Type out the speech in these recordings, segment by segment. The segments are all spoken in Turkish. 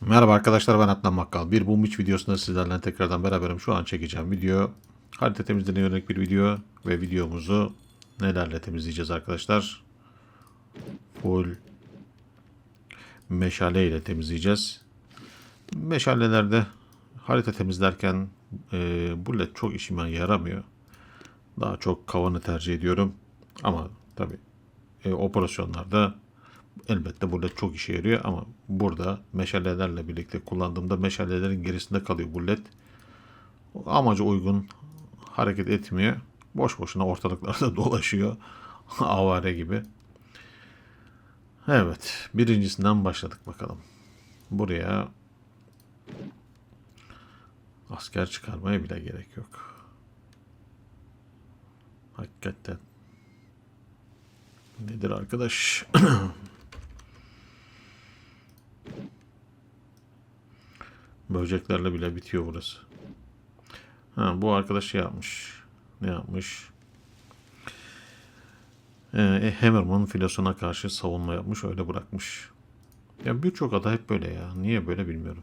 Merhaba arkadaşlar ben Adnan Bakkal. Bir Boom Beach videosunda sizlerle tekrardan beraberim. Şu an çekeceğim video. Harita temizliğine yönelik bir video ve videomuzu nelerle temizleyeceğiz arkadaşlar. Full meşale ile temizleyeceğiz. Meşalelerde harita temizlerken e, bullet çok işime yaramıyor. Daha çok kavanı tercih ediyorum. Ama tabi e, operasyonlarda elbette bullet çok işe yarıyor ama burada meşalelerle birlikte kullandığımda meşalelerin gerisinde kalıyor bullet. Amaca uygun hareket etmiyor. Boş boşuna ortalıklarda dolaşıyor. Avare gibi. Evet. Birincisinden başladık bakalım. Buraya asker çıkarmaya bile gerek yok. Hakikaten. Nedir arkadaş? Böceklerle bile bitiyor burası. Ha, bu arkadaş şey yapmış. Ne yapmış? Ee, Hammerman filosuna karşı savunma yapmış. Öyle bırakmış. Ya birçok ada hep böyle ya. Niye böyle bilmiyorum.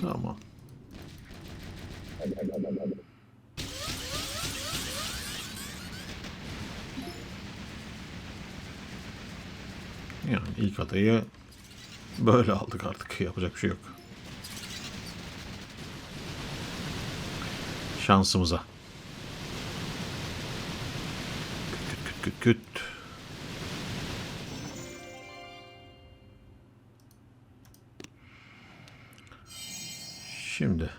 Tamam. Yani ilk adayı böyle aldık artık. Yapacak bir şey yok. Şansımıza. Küt küt küt küt. Şimdi.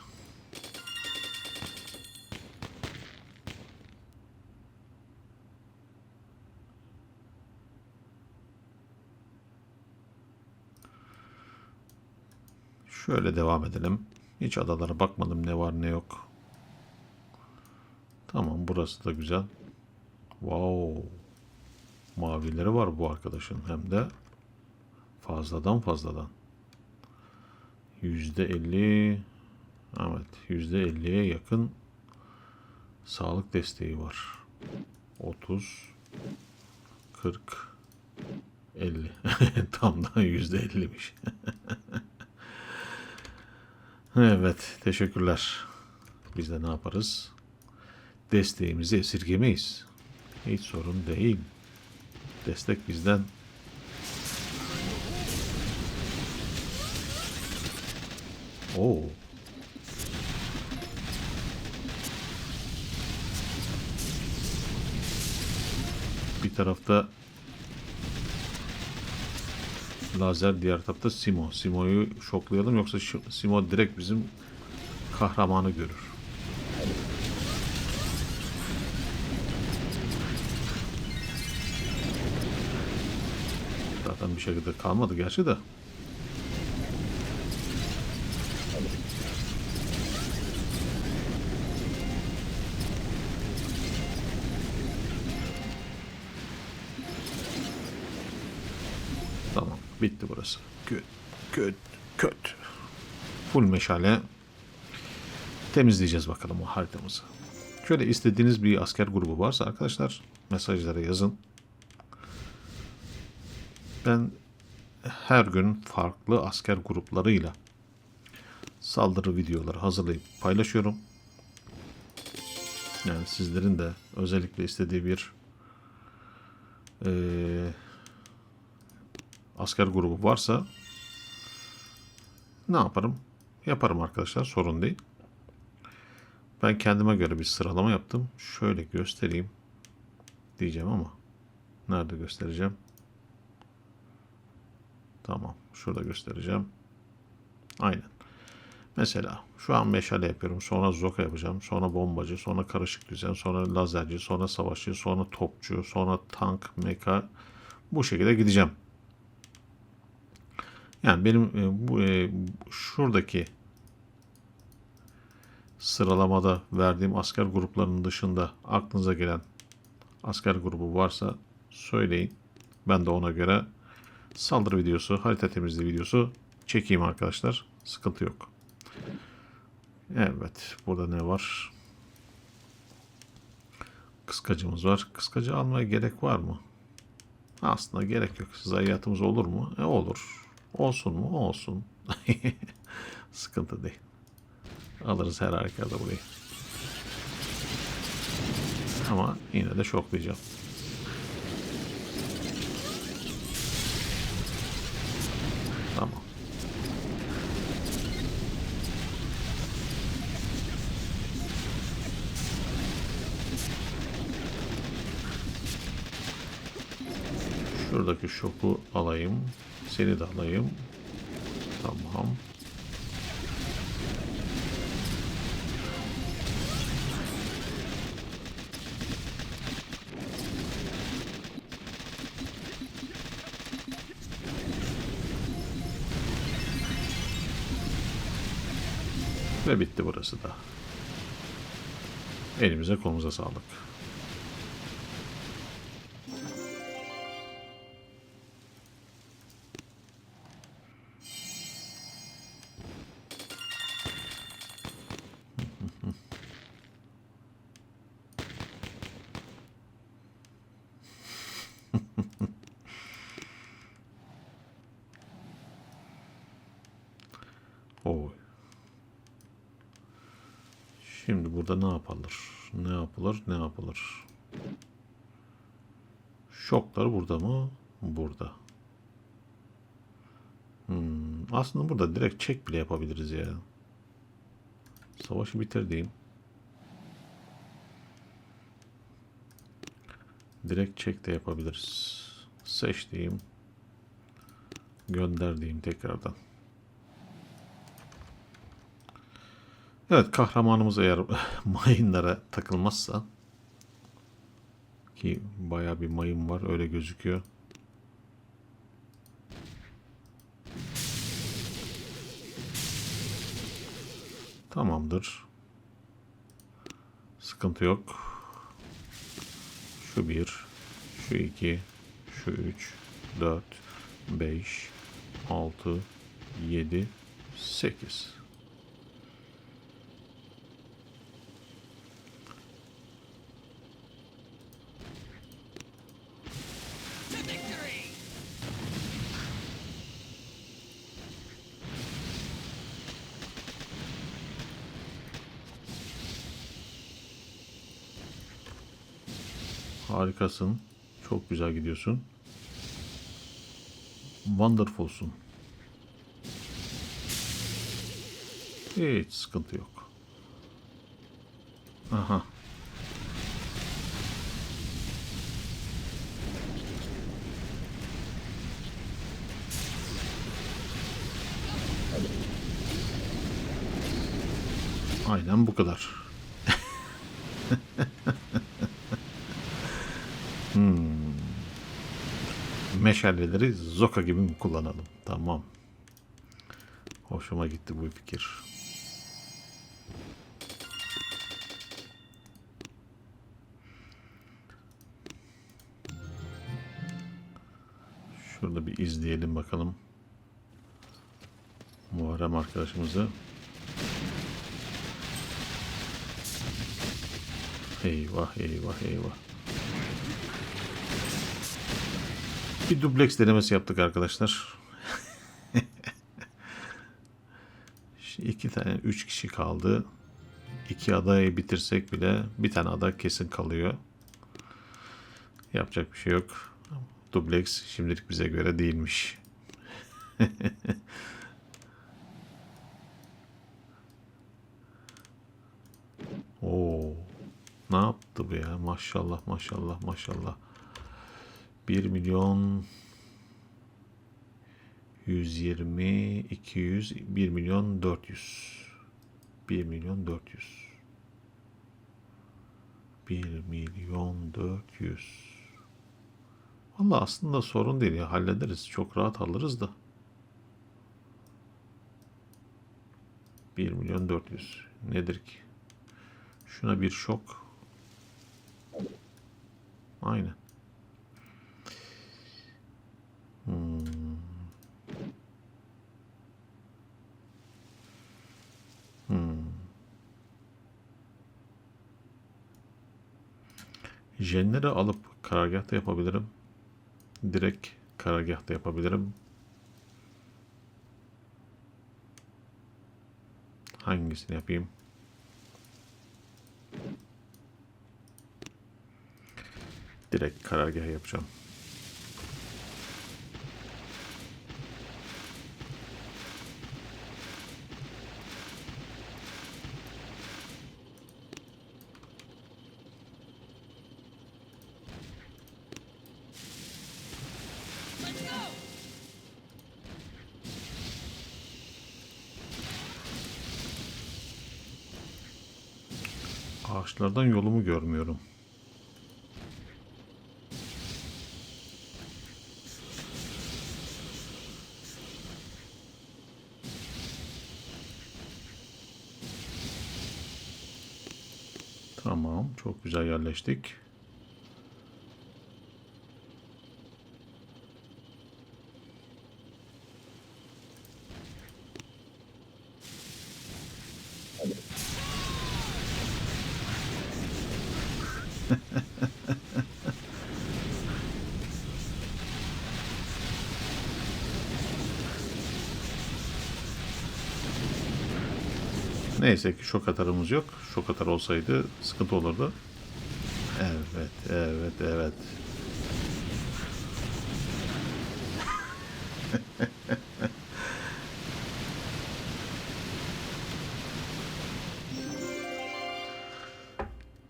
Şöyle devam edelim. Hiç adalara bakmadım ne var ne yok. Tamam burası da güzel. Wow. Mavileri var bu arkadaşın hem de fazladan fazladan. Yüzde elli evet yüzde elliye yakın sağlık desteği var. 30 40 50 tam da yüzde ellimiş. evet teşekkürler. Biz de ne yaparız? Desteğimizi esirgemeyiz. Hiç sorun değil. Destek bizden. Oo. Bir tarafta lazer, diğer tarafta Simo. Simo'yu şoklayalım yoksa Simo direkt bizim kahramanı görür. Zaten bir şekilde kalmadı gerçi de. Bitti burası. Köt, köt, köt. Full meşale. Temizleyeceğiz bakalım o haritamızı. Şöyle istediğiniz bir asker grubu varsa arkadaşlar mesajlara yazın. Ben her gün farklı asker gruplarıyla saldırı videoları hazırlayıp paylaşıyorum. Yani sizlerin de özellikle istediği bir eee asker grubu varsa ne yaparım? Yaparım arkadaşlar sorun değil. Ben kendime göre bir sıralama yaptım. Şöyle göstereyim diyeceğim ama nerede göstereceğim? Tamam. Şurada göstereceğim. Aynen. Mesela şu an meşale yapıyorum. Sonra zoka yapacağım. Sonra bombacı. Sonra karışık düzen. Sonra lazerci. Sonra savaşçı. Sonra topçu. Sonra tank, meka. Bu şekilde gideceğim. Yani benim e, bu e, şuradaki sıralamada verdiğim asker gruplarının dışında aklınıza gelen asker grubu varsa söyleyin. Ben de ona göre saldırı videosu, harita temizliği videosu çekeyim arkadaşlar. Sıkıntı yok. Evet. Burada ne var? Kıskacımız var. Kıskacı almaya gerek var mı? Aslında gerek yok. Zayiatımız olur mu? E olur. Olsun mu? Olsun. Sıkıntı değil. Alırız her halükarda burayı. Ama yine de şoklayacağım. Tamam. Şuradaki şoku alayım. Seni de alayım. Tamam. Ve bitti burası da. Elimize kolumuza sağlık. Şimdi burada ne yapılır? Ne yapılır? Ne yapılır? Şoklar burada mı? Burada. Hmm, aslında burada direkt çek bile yapabiliriz ya. Savaşı bitir diyeyim. Direkt çek de yapabiliriz. Seç diyeyim. Gönder diyeyim tekrardan. Evet kahramanımız eğer mayınlara takılmazsa ki baya bir mayın var öyle gözüküyor. Tamamdır. Sıkıntı yok. Şu bir, şu iki, şu üç, dört, beş, altı, yedi, sekiz. Harikasın. Çok güzel gidiyorsun. Wonderfulsun. Hiç sıkıntı yok. Aha. Aynen bu kadar. meşaleleri zoka gibi mi kullanalım? Tamam. Hoşuma gitti bu fikir. Şurada bir izleyelim bakalım. Muharrem arkadaşımızı. Eyvah eyvah eyvah. Bir dubleks denemesi yaptık arkadaşlar. Şimdi iki tane, üç kişi kaldı. İki adayı bitirsek bile bir tane ada kesin kalıyor. Yapacak bir şey yok. Dubleks şimdilik bize göre değilmiş. Oo. Ne yaptı bu ya? Maşallah maşallah maşallah. 1 milyon 120 200 1 milyon 400 1 milyon 400 1 milyon 400 Valla aslında sorun değil ya hallederiz. Çok rahat alırız da. 1 milyon 400 nedir ki? Şuna bir şok. Aynen. Hmm. Hmm. Jenleri alıp karargahta yapabilirim. Direkt karargahta yapabilirim. Hangisini yapayım? Direkt karargah yapacağım. Ağaçlardan yolumu görmüyorum. Tamam, çok güzel yerleştik. Neyse ki şok atarımız yok. Şok atar olsaydı sıkıntı olurdu. Evet, evet, evet.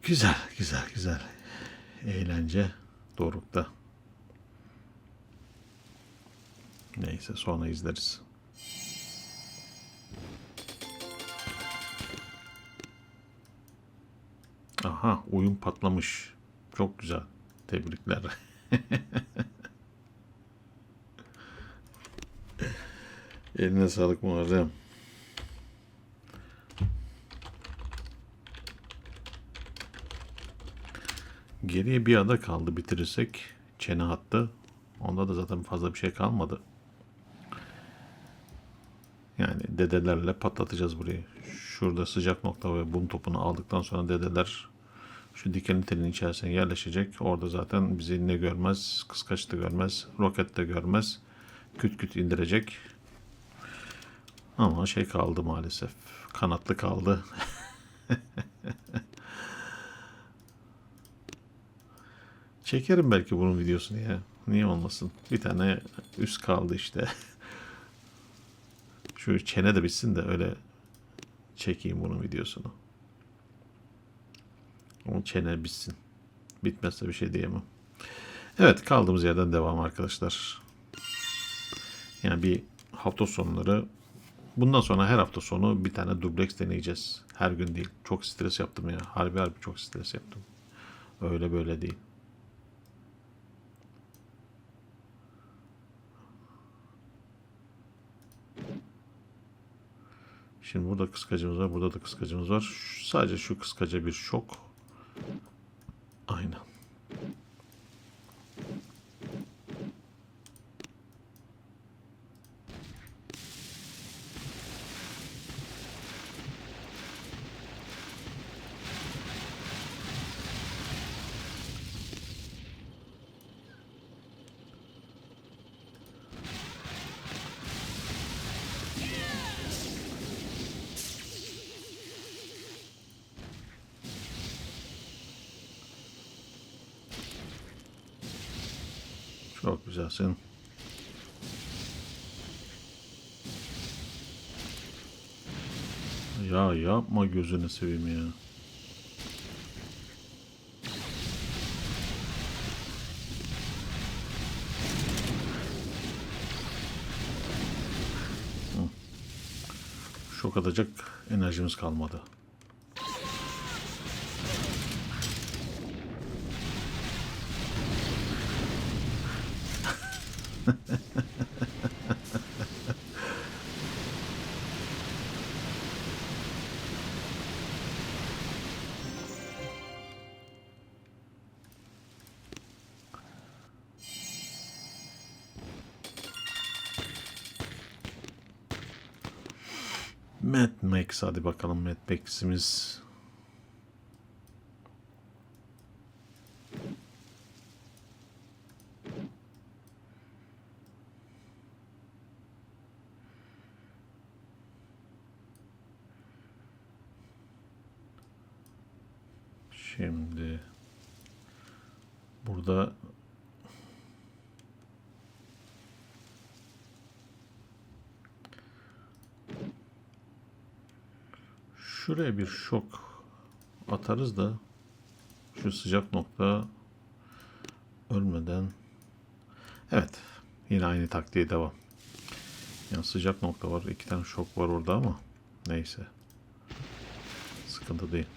güzel, güzel, güzel. Eğlence dorukta. Neyse sonra izleriz. Aha oyun patlamış. Çok güzel. Tebrikler. Eline sağlık Muharrem. Geriye bir ada kaldı bitirirsek. Çene hattı. Onda da zaten fazla bir şey kalmadı. Yani dedelerle patlatacağız burayı. Şurada sıcak nokta ve bum topunu aldıktan sonra dedeler şu dikenli telin içerisine yerleşecek. Orada zaten bizi ne görmez, kıskaç da görmez, roket de görmez. Küt küt indirecek. Ama şey kaldı maalesef. Kanatlı kaldı. Çekerim belki bunun videosunu ya. Niye olmasın? Bir tane üst kaldı işte. Şu çene de bitsin de öyle çekeyim bunun videosunu. O çene bitsin. Bitmezse bir şey diyemem. Evet kaldığımız yerden devam arkadaşlar. Yani bir hafta sonları bundan sonra her hafta sonu bir tane dubleks deneyeceğiz. Her gün değil. Çok stres yaptım ya. Harbi harbi çok stres yaptım. Öyle böyle değil. Şimdi burada kıskacımız var. Burada da kıskacımız var. Şu- sadece şu kıskaca bir şok. Aynen. Çok güzelsin. Ya yapma gözünü seveyim ya. Şok atacak enerjimiz kalmadı. Mad Max hadi bakalım Mad Max'imiz. Şimdi burada şuraya bir şok atarız da şu sıcak nokta ölmeden evet yine aynı taktiğe devam. Yani sıcak nokta var. iki tane şok var orada ama neyse. Sıkıntı değil.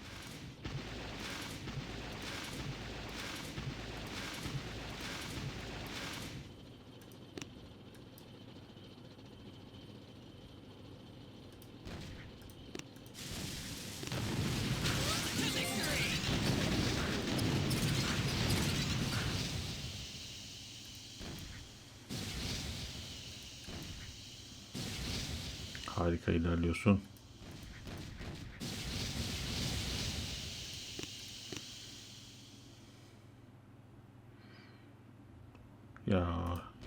Harika ilerliyorsun. Ya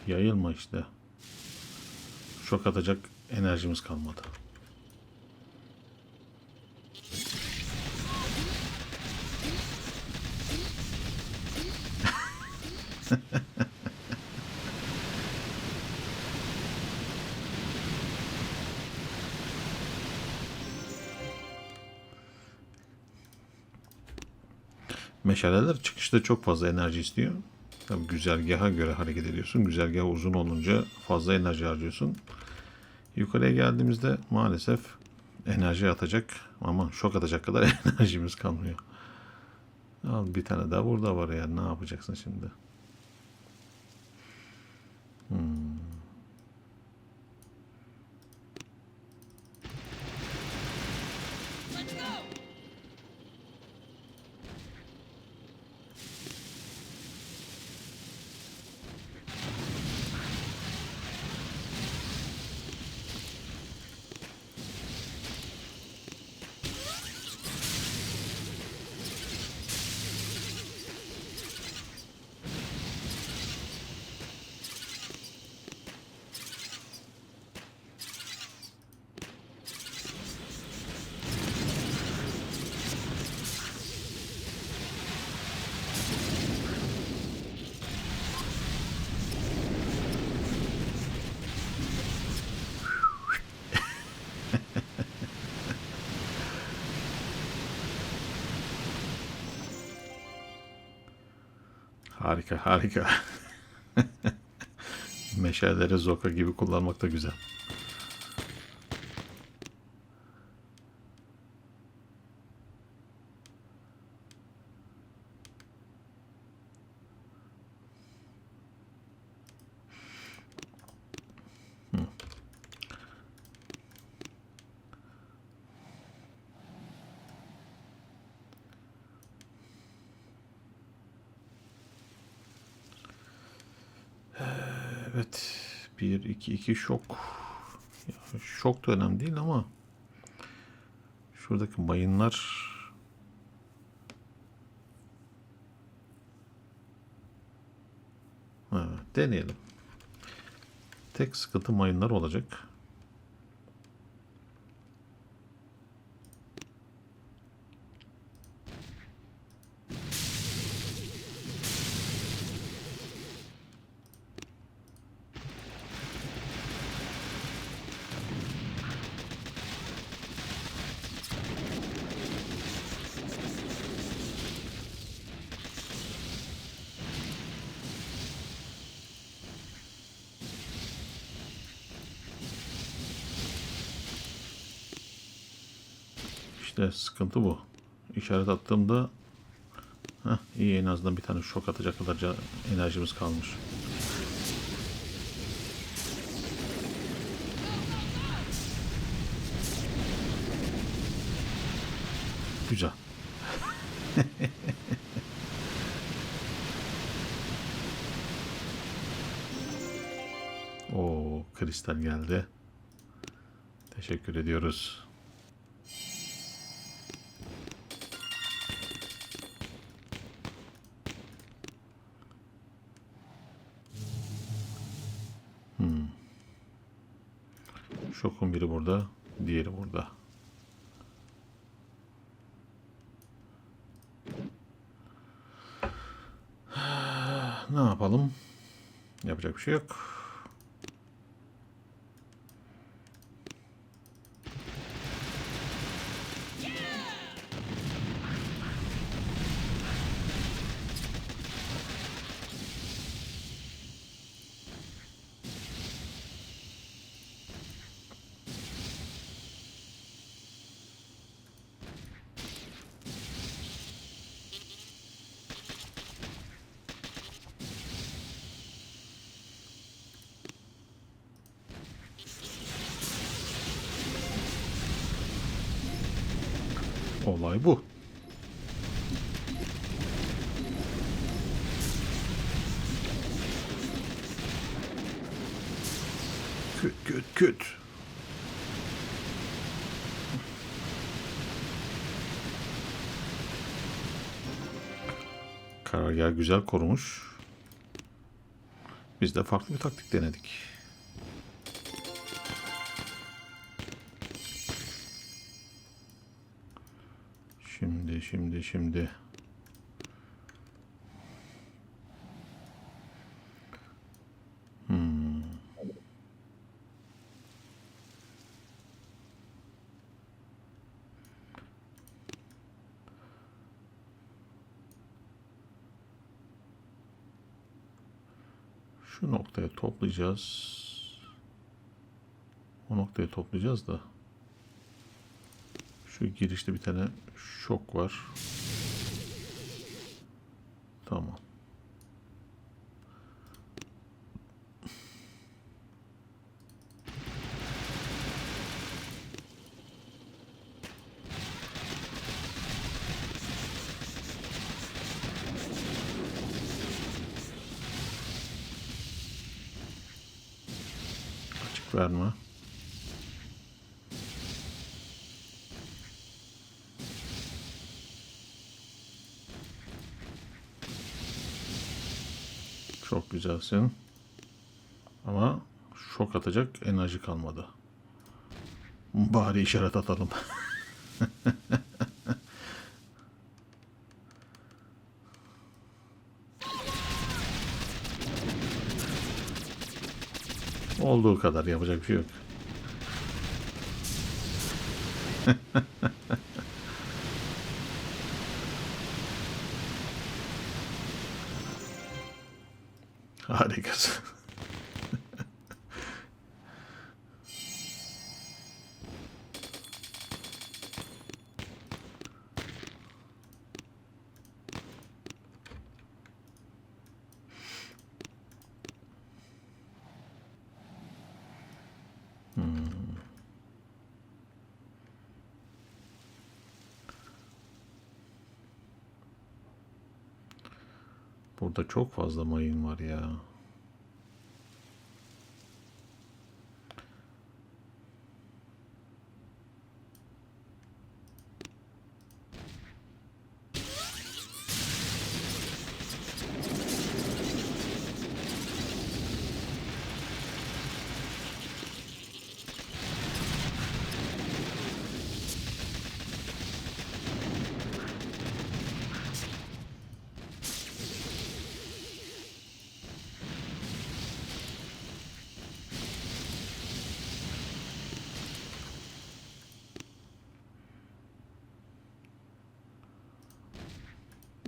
yayılma işte. Şok atacak enerjimiz kalmadı. Meşaleler çıkışta çok fazla enerji istiyor. Tabii güzergaha göre hareket ediyorsun. Güzergah uzun olunca fazla enerji harcıyorsun. Yukarıya geldiğimizde maalesef enerji atacak ama şok atacak kadar enerjimiz kalmıyor. Al bir tane daha burada var ya. Ne yapacaksın şimdi? Hmm. Harika, harika. Meşaleleri zoka gibi kullanmak da güzel. Evet. 1, 2, 2 şok. Ya, şok da önemli değil ama şuradaki mayınlar Evet, deneyelim. Tek sıkıntı mayınlar olacak. İşte sıkıntı bu. İşaret attığımda heh, iyi en azından bir tane şok atacak kadar enerjimiz kalmış. Güzel. O kristal geldi. Teşekkür ediyoruz. Şokun biri burada, diğeri burada. Ne yapalım? Yapacak bir şey yok. Olay bu. Küt küt küt. Karargah güzel korumuş. Biz de farklı bir taktik denedik. Şimdi, şimdi. Hmm. Şu noktaya toplayacağız. O noktaya toplayacağız da. Şu girişte bir tane şok var. Tamam. Güzelsin. Ama şok atacak enerji kalmadı. Bari işaret atalım. Olduğu kadar yapacak bir şey yok. Harikasın. Çok fazla mayın var ya.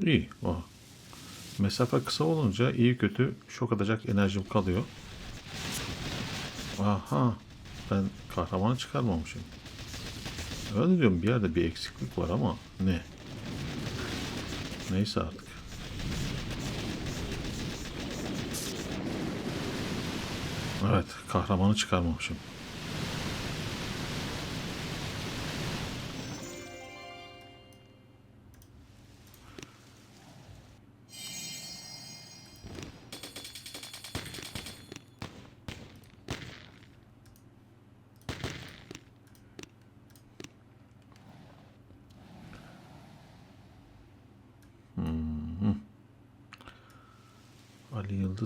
İyi. Oh. Mesafe kısa olunca iyi kötü şok atacak enerjim kalıyor. Aha. Ben kahraman çıkarmamışım. Öyle diyorum bir yerde bir eksiklik var ama ne? Neyse artık. Evet, kahramanı çıkarmamışım.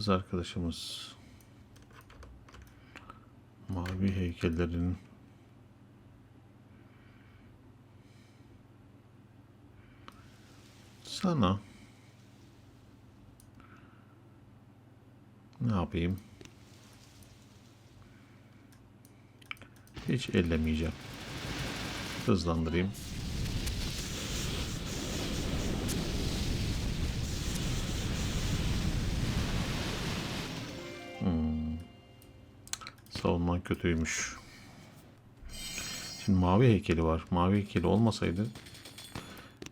Yıldız arkadaşımız mavi heykellerin sana Ne yapayım? Hiç ellemeyeceğim. Hızlandırayım. Savunman kötüymüş. Şimdi mavi heykeli var. Mavi heykeli olmasaydı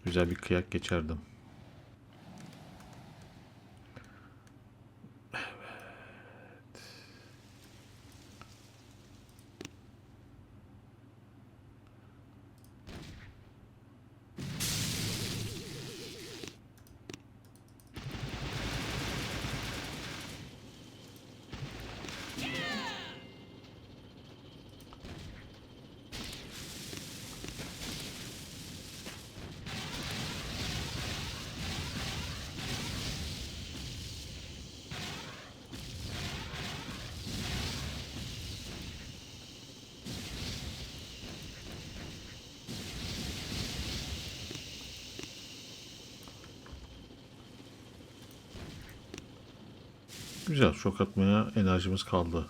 güzel bir kıyak geçerdim. Güzel. Şok atmaya enerjimiz kaldı.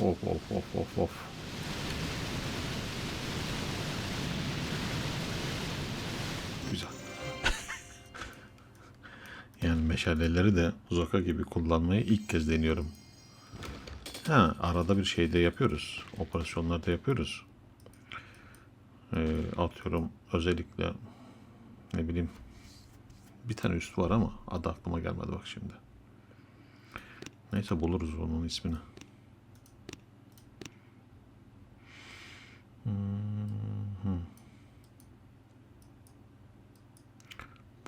Of of of of of. Güzel. yani meşaleleri de Zoka gibi kullanmayı ilk kez deniyorum. Ha, arada bir şey de yapıyoruz. Operasyonlarda yapıyoruz. Ee, atıyorum özellikle ne bileyim bir tane üst var ama adı aklıma gelmedi bak şimdi. Neyse buluruz onun ismini. Hmm.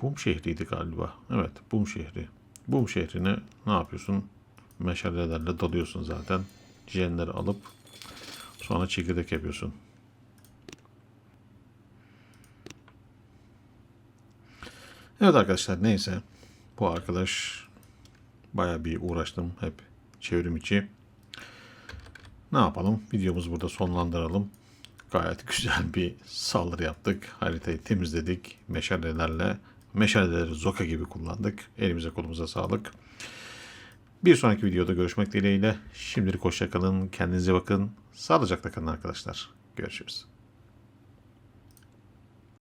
Bum şehriydi galiba. Evet, Bum şehri. Bum şehrine ne yapıyorsun? Meşalelerle dalıyorsun zaten. Jenleri alıp sonra çekirdek yapıyorsun. Evet arkadaşlar neyse. Bu arkadaş baya bir uğraştım hep çevrim içi. Ne yapalım? Videomuzu burada sonlandıralım. Gayet güzel bir saldırı yaptık. Haritayı temizledik. Meşalelerle meşaleleri zoka gibi kullandık. Elimize kolumuza sağlık. Bir sonraki videoda görüşmek dileğiyle. Şimdilik hoşçakalın. Kendinize bakın. Sağlıcakla kalın arkadaşlar. Görüşürüz.